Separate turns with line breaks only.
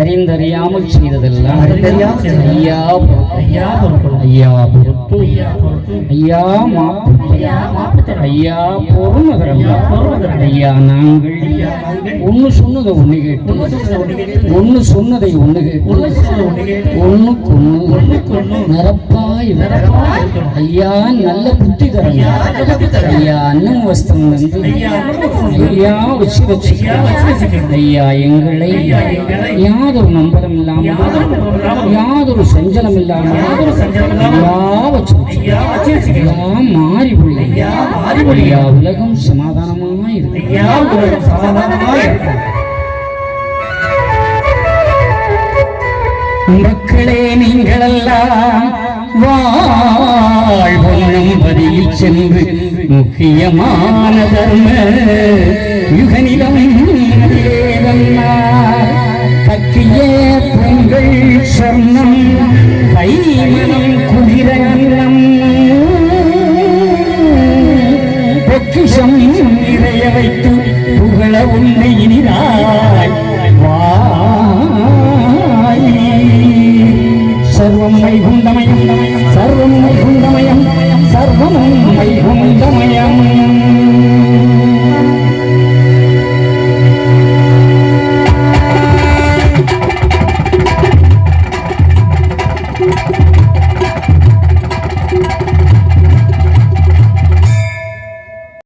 அறிந்தறியாமல் செய்ததெல்லாம் ஐயா பொறுப்பு.
ஐயா பொறுப்பு.
ஐயா மாப்பு.
ஐயா
பொறுமகரம்.
ஐயா
நாங்கள் ஒன்னு சொன்னதை ஒண்ணு கேட்டு
ஒண்ணு சொன்னதை ஒண்ணு கேட்டு.
ஒன்னு சொன்னதை நிரப்பாய். ஐயா நல்ல புத்தி தரங்க
ஐயா
அன்னம் வஸ்திரம் வந்து.
ஐயா
வச்சு வச்சு
ஐயா
எங்களை யாதொரு நம்பரம் இல்லாமல்
யாதொரு
சஞ்சலம் இல்லாமல் ஐயா வச்சு
ஐயா வச்சு வச்சுக்கணும்.
ஐயா மாறி பிள்ளை
ஐயா மக்களே நீங்களெல்லாம்
வாழ்வொன்றும் பதியில் சென்று முக்கியமான
தர்ம யுகநிலம் கத்திய பொங்கல்
சொர்ணம் கைமனம் குளிர நிலம் பொக்கிஷம் நிறைய வைத்து புகழ உண்மை இனிதான் వైకుంఠమయం సర్వం వైకుంఠమయం సర్వం వైకుంఠమయం